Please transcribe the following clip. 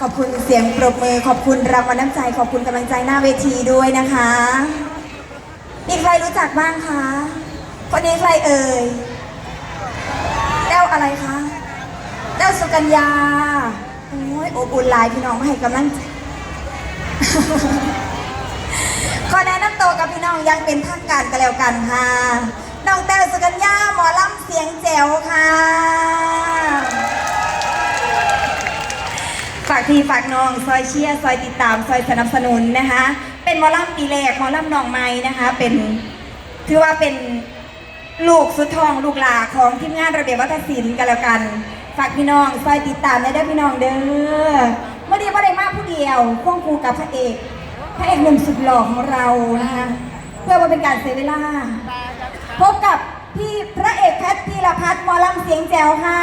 ขอบคุณเสียงปรบมือ ขอบคุณรางวัลน้ำใจ ขอบคุณกำลังใจหน้าเวทีด้วยนะคะ มีใครรู้จักบ้างคะ คนนี้ใครเอ่ยแต้วอะไรคะแต้วสุกัญญา โอ้ยโอบอุ่นหลายพี่น้องมาให้กำลังใจขอแนะนำตัวกับพี่น้องยังเป็นทางการกันแล้วกันค่ะ น้องแต้วสุกัญญาหมอลำเสียงแจ๋วค่ะ ฝากพี่ฝากน้องซอยเชียร์ซอยติดตามซอยสนับสนุนนะคะ เป็นมอลำปีแรกมอลำน้องไม้นะคะ เป็นถือว่าเป็นลูกสุดทองลูกหลาของทีมงานระเบียบวัฒนศิลป์กันแล้วกันฝากพี่น้องซอยติดตามได้ด้อพี่น้องเด้อเมื่อดีว่าได้มากผู้เดียวควงคู่กับพระเอกพระเอกหนุ่มสุดหล่อของเรานะคะเพื่อมาเป็นการเสียเวลาพบกับพี่พระเอกแพทย์พีรพัฒน์มอลำเสียงแจ๋วค่ะ